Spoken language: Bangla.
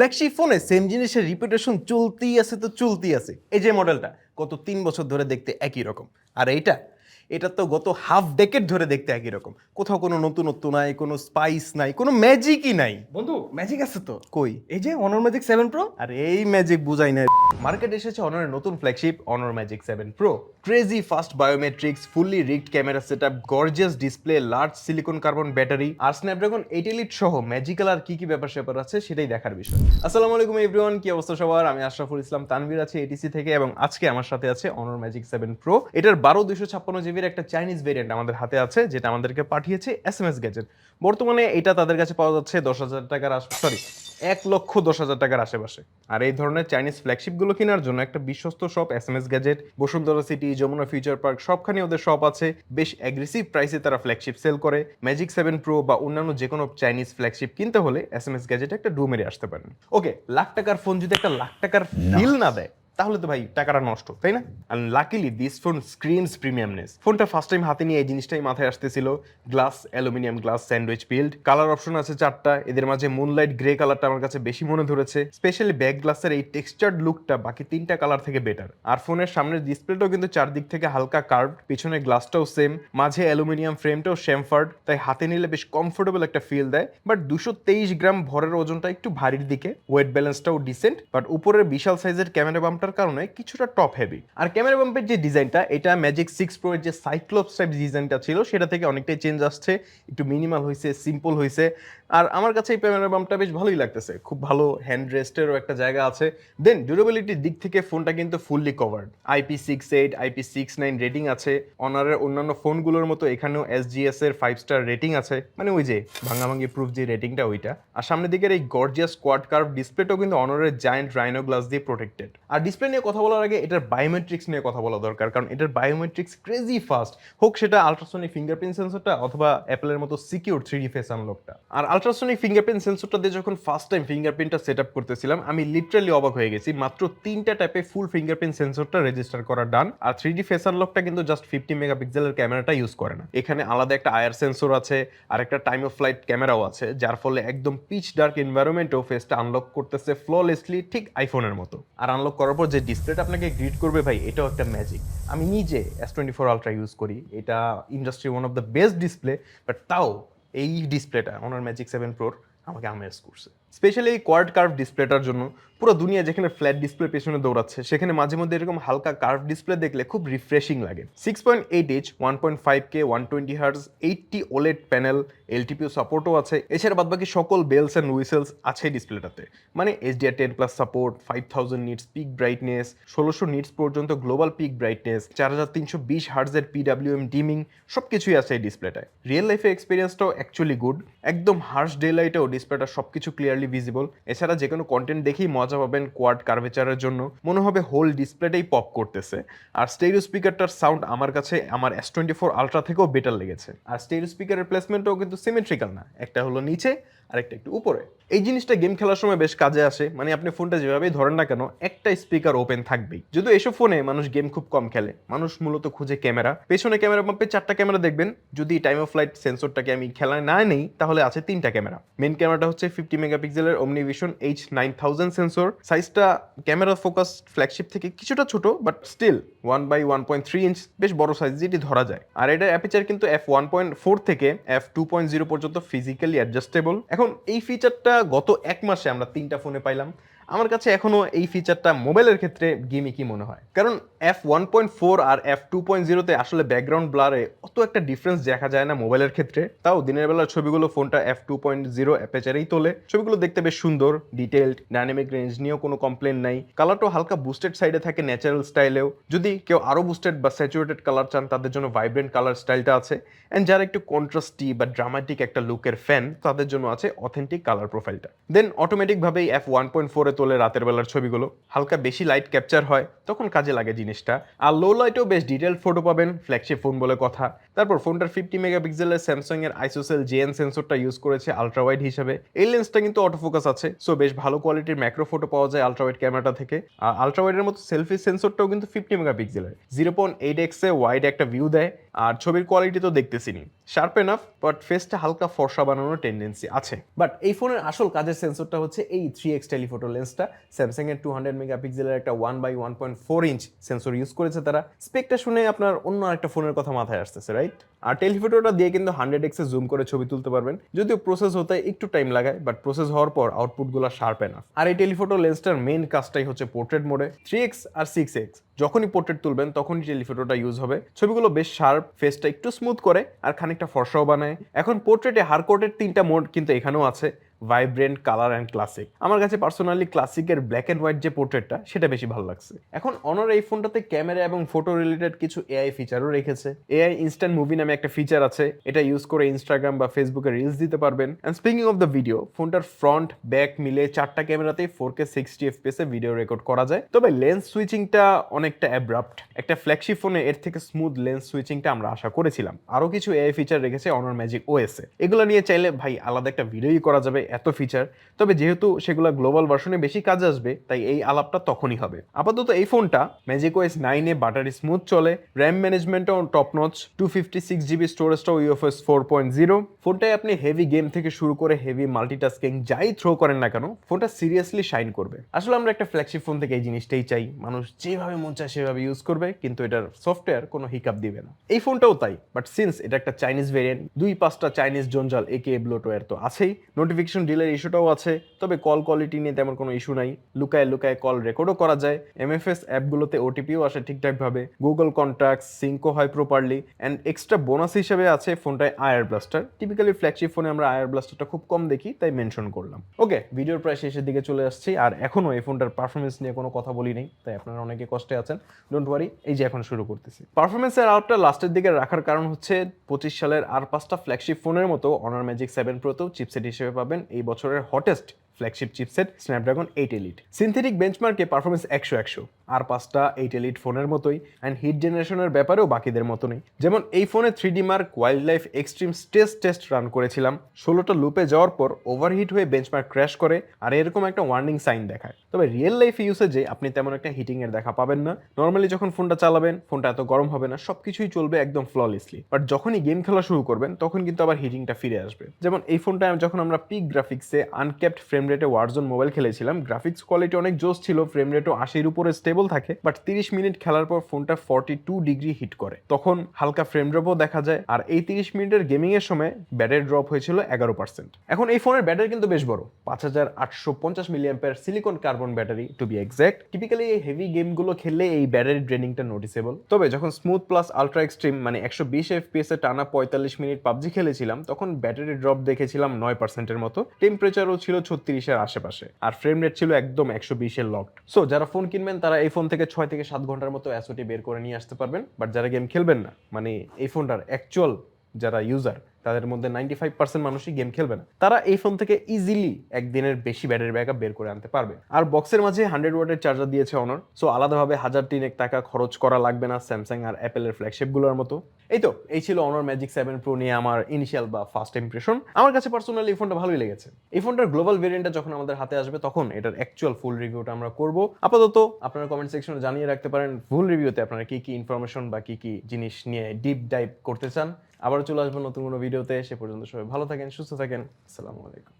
ফ্ল্যাগশিপ ফোনে সেম জিনিসের রিপিটেশন চলতেই আছে তো চলতেই আছে। এই যে মডেলটা গত তিন বছর ধরে দেখতে একই রকম। আর এইটা এটা তো গত হাফ ডেকেট ধরে দেখতে একই রকম। কোথাও কোনো নতুনত্ব নাই কোনো স্পাইস নাই কোনো ম্যাজিকই নাই। বন্ধু ম্যাজিক আছে তো। কই? এই যে অনর ম্যাজিক সেভেন প্রো আর এই ম্যাজিক বুঝাই না মার্কেটে এসেছে অনরের নতুন flagship Honor magic seven pro crazy fast biometrics fully rigged camera set up gorgeous display large silicon carbon battery আর স্ন্যাপড্রাগন এইট এলিট সহ ম্যাজিক্যাল আর কি কি ব্যাপার স্যাপার আছে সেটাই দেখার বিষয়। আসসালামু আলাইকুম এভরিওয়ান কি অবস্থা সবার? আমি আশরাফুল ইসলাম তানভীর আছি এটিসি থেকে এবং আজকে আমার সাথে আছে অনর ম্যাজিক সেভেন প্রো এটার বারো দুশো ছাপ্পান্ন জিবির একটা চাইনিজ ভেরিয়েন্ট আমাদের হাতে আছে যেটা আমাদেরকে পাঠিয়েছে এস এম এস গ্যাজেট বর্তমানে এটা তাদের কাছে পাওয়া যাচ্ছে দশ হাজার টাকার সরি এক লক্ষ দশ হাজার টাকার আশেপাশে। আর এই ধরনের চাইনিজ ফ্ল্যাগশিপগুলো কেনার জন্য একটা বিশ্বস্ত shop S M S gadget Bashundhara city Jamuna future park সবখানে ওদের শপ আছে। বেশ অ্যাগ্রেসিভ প্রাইসে তারা ফ্ল্যাগশিপ সেল করে। ম্যাজিক সেভেন প্রো বা অন্যান্য যে কোনো চাইনিজ ফ্ল্যাগশিপ কিনতে হলে এস এম এস গ্যাজেট একটা ডু মেরে আসতে পারেন। ওকে লাখ টাকার ফোন যদি একটা লাখ টাকার ফিল না দেয় তাহলে তো ভাই টাকাটা নষ্ট, তাই না? আর luckily this phone screens premiumness ফোনটা ফার্স্ট টাইম হাতে নিয়ে এই জিনিসটাই মাথায় আসতেছিল। Glass aluminium glass sandwich build colour option আছে চারটা। এদের মাঝে মুনলাইট গ্রে কালারটা আমার কাছে বেশি মনে ধরেছে। স্পেশালি ব্যাক গ্লাসের এই টেক্সচার্ড লুকটা বাকি তিনটা কালার থেকে বেটার আর ফোনের সামনের ডিসপ্লেটাও কিন্তু চারদিক থেকে হালকা কার্ভ পিছনে গ্লাসটাও সেম মাঝে অ্যালুমিনিয়াম ফ্রেমটাও শ্যামফার্ড তাই হাতে নিলে বেশ কমফোর্টেবল একটা ফিল দেয়। বাট দুশো তেইশ গ্রাম ভরের ওজনটা একটু ভারীর দিকে। ওয়েট ব্যালেন্সটাও ডিসেন্ট বাট উপরের বিশাল সাইজের ক্যামেরা বাম্পটার কারণে কিছুটা টপ হেভি আর ক্যামেরা বাম্পের যে ডিজাইনটা এটা ম্যাজিক সিক্স প্রো এর যে সাইক্লোপস টাইপ ডিজাইনটা ছিল, সেটা থেকে অনেকটাই চেঞ্জ আসছে। একটু মিনিমাল হয়েছে সিম্পল হয়েছে আর আমার কাছে এই ক্যামেরা বাম্পটা বেশ ভালোই লাগতেছে। খুব ভালো হ্যান্ড রেস্টেরও একটা জায়গা আছে। দেন ডিউরেবিলিটির দিক থেকে ফোনটা কিন্তু fully covered IP six eight IP six nine rating আছে। অনারের অন্যান্য ফোনগুলোর মতো এখানেও এসজিএস এর ফাইভ স্টার রেটিং আছে। মানে ওই যে, ভাঙাভাঙি প্রুফ যে রেটিংটা ওইটা। আর সামনের দিকের এই গর্জিয়াস কোয়াড কার্ভ ডিসপ্লেটাও কিন্তু অনারের জায়ান্ট রাইনো গ্লাস দিয়ে প্রোটেক্টেড আর ডিসপ্লে নিয়ে কথা বলার আগে এটার বায়োমেট্রিক্স নিয়ে কথা বলা দরকার, কারণ এটার বায়োমেট্রিক্স ক্রেজি ফাস্ট হোক সেটা আলট্রাসনিক ফিঙ্গারপ্রিন্ট সেন্সরটা অথবা অ্যাপেলের মতো সিকিউর থ্রি ডি ফেস আনলকটা আর আলট্রাসনিক ফিঙ্গারপ্রিন্ট সেন্সরটা দিয়ে যখন ফার্স্ট টাইম ফিঙ্গারপ্রিন্টটা সেট আপ করতেছিলাম, আমি লিটারালি অবাক হয়ে গেছি। মাত্র তিনটা টাইপে ফুল ফিঙ্গারপ্রিন্ট সেন্সরটা রেজিস্টার করা ডান আর থ্রি ডি ফেস আনলকটা কিন্তু জাস্ট ফিফটি মেগাপিক্সেলের ক্যামেরাটা ইউজ করে না। এখানে আলাদা একটা আয়ার সেন্সর আছে আর একটা টাইম অফ ফ্লাইট ক্যামেরাও আছে, যার ফলে একদম পিচ ডার্ক এনভায়রনমেন্টেও ফেসটা আনলক করতেছে ফ্ললেসলি ঠিক আইফোনের মতো। আর আনলক করার পর যে ডিসপ্লেটা আপনাকে গ্রিড করবে ভাই, এটাও একটা ম্যাজিক আমি নিজে S twenty four ultra use করি, এটা industry one of the best display but তাও এই ডিসপ্লেটা ওনার ম্যাজিক সেভেন প্রোর আমাকে আমেজ করছে। স্পেশালি এই কোয়ার্ড কার্ভ ডিসপ্লেটার জন্য, পুরো দুনিয়া যেখানে ফ্ল্যাট ডিসপ্লে পেছনে দৌড়াচ্ছে, সেখানে মাঝে মধ্যে এরকম হালকা কার্ভ ডিসপ্লে দেখলে খুব রিফ্রেশিং লাগে। Six point eight H one point five K one twenty hertz eighty OLED panel LTPO সাপোর্টও আছে। এছাড়া বাদ বাকি সকল বেলস অ্যান্ড উইসেলস আছে ডিসপ্লেটাতে মানে HDR ten plus support five thousand nits peak brightness ষোলোশো নিটস পর্যন্ত গ্লোবাল পিক ব্রাইটনেস চার হাজার তিনশো বিশ হার্জের পিডাব্লিউএম ডিমিং সব কিছুই আছে এই ডিসপ্লেটায় রিয়েল লাইফে এক্সপিরিয়েন্সটাও অ্যাকচুয়ালি গুড একদম হার্স ডে লাইটেও ডিসপ্লেটা সব কিছু ক্লিয়ারলি ভিজিবল এছাড়া যে কোনো কন্টেন্ট দেখেই মজা পাবেন কোয়াড কার্ভেচারের জন্য। মনে হবে হোল ডিসপ্লেটাই পপ করতেছে। আর স্টেরিও স্পিকারটার সাউন্ড আমার কাছে আমার এস টোয়েন্টি ফোর আলট্রা থেকেও বেটার লেগেছে। আর স্টেরিও স্পিকারের প্লেসমেন্টও কিন্তু সিমেট্রিক্যাল না। একটা হলো নিচে আরেকটা একটু উপরে। এই জিনিসটা গেম খেলার সময় বেশ কাজে আসে। মানে আপনি ফোনটা যেভাবেই ধরেন না কেন, একটা স্পিকার ওপেন থাকবেই। যদিও এসব ফোনে মানুষ গেম খুব কম খেলে। মানুষ মূলত খুঁজে ক্যামেরা পেছনে ক্যামেরা পাম্পে চারটা ক্যামেরা দেখবেন। যদি টাইম অফ ফ্লাইট সেন্সরটাকে আমি খেলায় না নেই, তাহলে আছে তিনটা ক্যামেরা মেন ক্যামেরাটা হচ্ছে ফিফটি মেগাপিক্সেলের OmniVision H nine thousand sensor সাইজটা ক্যামেরা ফোকাস ফ্ল্যাগশিপ থেকে কিছুটা ছোট but still one by one point three inch বেশ বড় সাইজ যেটি ধরা যায়। আর এটার অ্যাপিচার কিন্তু এফ ওয়ান পয়েন্ট ফোর থেকে এফ টু পয়েন্ট জিরো পর্যন্ত ফিজিক্যালি অ্যাডজাস্টেবল এখন এই ফিচারটা গত এক মাসে আমরা তিনটা ফোনে পাইলাম। আমার কাছে এখনও এই ফিচারটা মোবাইলের ক্ষেত্রে গেমই কি মনে হয়। কারণ এফ ওয়ান পয়েন্ট ফোর আর এফ টু পয়েন্ট জিরোতে আসলে ব্যাকগ্রাউন্ড ব্লারে অত একটা ডিফারেন্স দেখা যায় না মোবাইলের ক্ষেত্রে। তাও দিনের বেলার ছবিগুলো ফোনটা এফ টু পয়েন্ট জিরো অ্যাপেচারেই তোলে। ছবিগুলো দেখতে বেশ সুন্দর ডিটেলড ডাইনামিক রেঞ্জ নিয়েও কোনো কমপ্লেন নাই। কালারটাও হালকা বুস্টেড সাইডে থাকে ন্যাচারাল স্টাইলেও যদি কেউ আরও বুস্টেড বা স্যাচুরেটেড কালার চান, তাদের জন্য ভাইব্রেন্ট কালার স্টাইলটা আছে। অ্যান্ড যারা একটু কন্ট্রাস্টি বা ড্রামাটিক একটা লুকের ফ্যান তাদের জন্য আছে অথেন্টিক কালার প্রোফাইলটা দেন অটোমেটিকভাবেই এফ ওয়ান পয়েন্ট ফোরে তোলে রাতের বেলার ছবিগুলো। হালকা বেশি লাইট ক্যাপচার হয়, তখন কাজে লাগে জিনিসটা। আর লো লাইটেও বেশ ডিটেল ফটো পাবেন ফ্ল্যাগশিপ ফোন বলে কথা। তারপর ফোনটার ফিফটি মেগাপিক্সেলের স্যামসাং এর আইসোসেল জেএন সেন্সরটা ইউজ করেছে আলট্রা ওয়াইড হিসেবে। এই লেন্সটা কিন্তু অটোফোকাস আছে সো বেশ ভালো কোয়ালিটির ম্যাক্রো ফটো পাওয়া যায় আলট্রা ওয়াইড ক্যামেরাটা থেকে। আর আলট্রা ওয়াইডের মতো সেলফি সেন্সরটাও কিন্তু ফিফটি মেগাপিক্সেলের জিরো পয়েন্ট এইট এক্সে ওয়াইড একটা ভিউ দেয়, আর ছবির কোয়ালিটি তো দেখতেছিনি শার্প এনাফ বাট ফেসটা হালকা ফর্সা বানানোর টেন্ডেন্সি আছে। বাট এই ফোনের আসল কাজের সেন্সরটা হচ্ছে এই থ্রি এক্স টেলিফোটো লেন্সটা স্যামসাং এর টু হান্ড্রেড মেগাপিক্সেলের একটা one by one point four inch sensor use করেছে তারা। স্পেকটা শুনে আপনার অন্য একটা ফোনের কথা মাথায় আসতেছে রাইট আর টেলিফোটোটা দিয়ে কিন্তু হান্ড্রেড এক্সে জুম করে ছবি তুলতে পারবেন। যদিও প্রসেস হতে একটু টাইম লাগায় বাট প্রসেস হওয়ার পর আউটপুটগুলো শার্প এনাফ আর এই টেলিফোটো লেন্সটার মেইন কাজটাই হচ্ছে পোর্ট্রেট মোডে থ্রি এক্স আর সিক্স এক্স যখনই পোর্ট্রেট তুলবেন, তখনই টেলিফোটোটা ইউজ হবে। ছবিগুলো বেশ শার্প ফেসটা একটু স্মুথ করে, আর খানিকটা ফর্সাও বানায়। এখন পোর্ট্রেটে হারকোটের তিনটা মোড কিন্তু এখানেও আছে। ভাইব্রেন্ট কালার অ্যান্ড ক্লাসিক আমার কাছে পার্সোনালি ক্লাসিকের ব্ল্যাক অ্যান্ড হোয়াইট যে পোর্ট্রেটটা সেটা বেশি ভালো লাগছে। এখন অনর এই ফোনটাতে ক্যামেরা এবং ফটো রিলেটেড কিছু এআই ফিচারও রেখেছে। এআই ইনস্ট্যান্ট মুভি নামে একটা ফিচার আছে। এটা ইউজ করে ইনস্টাগ্রাম বা ফেসবুকে রিলস দিতে পারবেন। And speaking of the video ফোনটার ফ্রন্ট ব্যাক মিলে চারটা ক্যামেরাতেই four K sixty FPS video record করা যায়। তবে লেন্স সুইচিংটা অনেকটা অ্যাব্রাপ্ট একটা ফ্ল্যাগশিপ ফোনে এর থেকে স্মুথ লেন্স সুইচিংটা আমরা আশা করেছিলাম। আরও কিছু এআই ফিচার রেখেছে অনর ম্যাজিক ওএস এগুলো নিয়ে চাইলে ভাই আলাদা একটা ভিডিওই করা যাবে। এত ফিচার তবে যেহেতু সেগুলো গ্লোবাল ভার্সনে বেশি কাজে আসবে, তাই এই আলাপটা তখনই হবে। আপাতত এই ফোনটা ম্যাজিক ওএস নাইনে বাটারি স্মুথ চলে RAM ম্যানেজমেন্টও top notch two fifty six GB স্টোরেজটাও UFS four point zero ফোনটায় আপনি হেভি গেম থেকে শুরু করে হেভি মাল্টিটাস্কিং যাই থ্রো করেন না কেন ফোনটা সিরিয়াসলি শাইন করবে। আসলে আমরা একটা ফ্ল্যাগশিপ ফোন থেকে এই জিনিসটাই চাই, মানুষ যেভাবে মন চায় সেভাবে ইউজ করবে, কিন্তু এটার সফটওয়্যার কোনো হিকাপ দিবে না। এই ফোনটাও তাই বাট সিন্স এটা একটা চাইনিজ ভেরিয়েন্ট দুই পাঁচটা চাইনিজ জঞ্জাল একে ব্লোটোয়ার তো আছেই নোটিফিকেশন ডিলের ইস্যুটাও আছে, তবে কল কোয়ালিটি নিয়ে তেমন কোনো ইস্যু নাই। লুকায় লুকায় কল রেকর্ডও করা যায়। এমএফএস অ্যাপগুলোতে ওটিপিও আসে ঠিকঠাকভাবে। গুগল কন্ট্যাক্টস সিঙ্কও হয় প্রপারলি অ্যান্ড এক্সট্রা বোনাস হিসেবে আছে ফোনটায় আয়ার ব্লাস্টার টিপিক্যালি ফ্ল্যাগশিপ ফোনে আমরা আয়ার ব্লাস্টারটা খুব কম দেখি, তাই মেনশন করলাম। ওকে ভিডিওর প্রায় শেষের দিকে চলে আসছি। আর এখনও এই ফোনটার পারফরমেন্স নিয়ে কোনো কথা বলি নেই, তাই আপনারা অনেকে কষ্টে আছেন। ডোন্ট ওয়ারি এই যে এখন শুরু করতেছি। পারফরমেন্সের আলাপটা লাস্টের দিকে রাখার কারণ হচ্ছে, পঁচিশ সালের আর পাঁচটা ফ্ল্যাগশিপ ফোনের মতো অনার ম্যাজিক সেভেন প্রোতেও চিপসেট হিসেবে পাবেন। এই বছরের hottest flagship chipset Snapdragon eight Elite synthetic বেঞ্চমার্কে performance একশো একশো। আর পাঁচটা এইট এলিট ফোনের মতোই অ্যান্ড হিট জেনারেশনের ব্যাপারেও বাকিদের মতো নেই যেমন এই ফোনে three D Mark Wild Life Extreme stress test run করেছিলাম। ষোলোটা লুপে যাওয়ার পর ওভারহিট হয়ে বেঞ্চমার্ক ক্র্যাশ করে, আর এরকম একটা ওয়ার্নিং সাইন দেখায়। তবে রিয়েল লাইফ ইউসেজে আপনি তেমন একটা হিটিংয়ের দেখা পাবেন না। নর্মালি যখন ফোনটা চালাবেন, ফোনটা এত গরম হবে না সব কিছুই চলবে একদম ফ্ললেসলি বাট যখনই গেম খেলা শুরু করবেন, তখন কিন্তু আবার হিটিংটা ফিরে আসবে। যেমন এই ফোনটা যখন আমরা পিক গ্রাফিক্সে আনকেপ্ট ফ্রেম রেটে ওয়ার্জন মোবাইল খেলেছিলাম গ্রাফিক্স কোয়ালিটি অনেক জোস ছিল ফ্রেম রেটও আশির উপরে স্টেবল থাকে বাট তিরিশ মিনিট খেলার পর ফোনটা ফর্টি টু ডিগ্রি হিট করে। তখন হালকা ফ্রেম ড্রপও দেখা যায়, আর এই তিরিশ মিনিটের গেমিং এর সময় ব্যাটারি ড্রপ হয়েছিল এগারো পার্সেন্ট এখন এই ফোনের ব্যাটারি কিন্তু বেশ বড়, পাঁচ হাজার আটশো পঞ্চাশ মিলিয়াম্পের silicon carbon battery to be exact typically এই হেভি গেমগুলো খেললে এই ব্যাটারি ড্রেনিংটা নোটিসেবল তবে যখন স্মুথ প্লাস আলট্রা এক্সট্রিম মানে একশো বিশ এফপিএস এ টানা পঁয়তাল্লিশ মিনিট পাবজি খেলেছিলাম, তখন ব্যাটারি ড্রপ দেখেছিলাম নয় পার্সেন্টের মতো। টেম্পারেচারও ছিল ছত্রিশের আশেপাশে, আর ফ্রেম রেট ছিল একদম একশো বিশের লকড সো যারা ফোন কিনবেন, তারা এই ফোন থেকে ছয় থেকে সাত ঘণ্টার মতো অ্যাসোটি বের করে নিয়ে আসতে পারবেন। বাট যারা গেম খেলবেন না মানে এই ফোনটার অ্যাকচুয়াল যারা ইউজার তাদের মধ্যে নাইনটি ফাইভ পার্সেন্ট মানুষই গেম খেলবে না। তারা এই ফোন থেকে ইজিলি একদিনের বেশি ব্যাটারি ব্যাকআপ বের করে আনতে পারবে। আর বক্সের মাঝে হান্ড্রেড ওয়াটের চার্জার দিয়েছে অনর সো আলাদাভাবে হাজার তিনেক টাকা খরচ করা লাগবে না স্যামসাং আর অ্যাপেলের ফ্ল্যাগশিপগুলোর মতো। এই তো, এই ছিল অনর ম্যাজিক সেভেন প্রো নিয়ে আমার ইনিশিয়াল বা ফার্স্ট ইমপ্রেশন আমার কাছে পার্সোনালি এই ফোনটা ভালোই লেগেছে। এই ফোনটার গ্লোবাল ভেরিয়েন্টটা যখন আমাদের হাতে আসবে, তখন এটার অ্যাকচুয়াল ফুল রিভিউটা আমরা করব। আপাতত আপনারা কমেন্ট সেকশনে জানিয়ে রাখতে পারেন ফুল রিভিউতে আপনারা কি কি ইনফরমেশন বা কি কি জিনিস নিয়ে ডিপ ডাইভ করতে চান। আবার চলে আসব নতুন কোনো ভিডিওতে, সে পর্যন্ত সবাই ভালো থাকেন, সুস্থ থাকেন। আসসালামু আলাইকুম।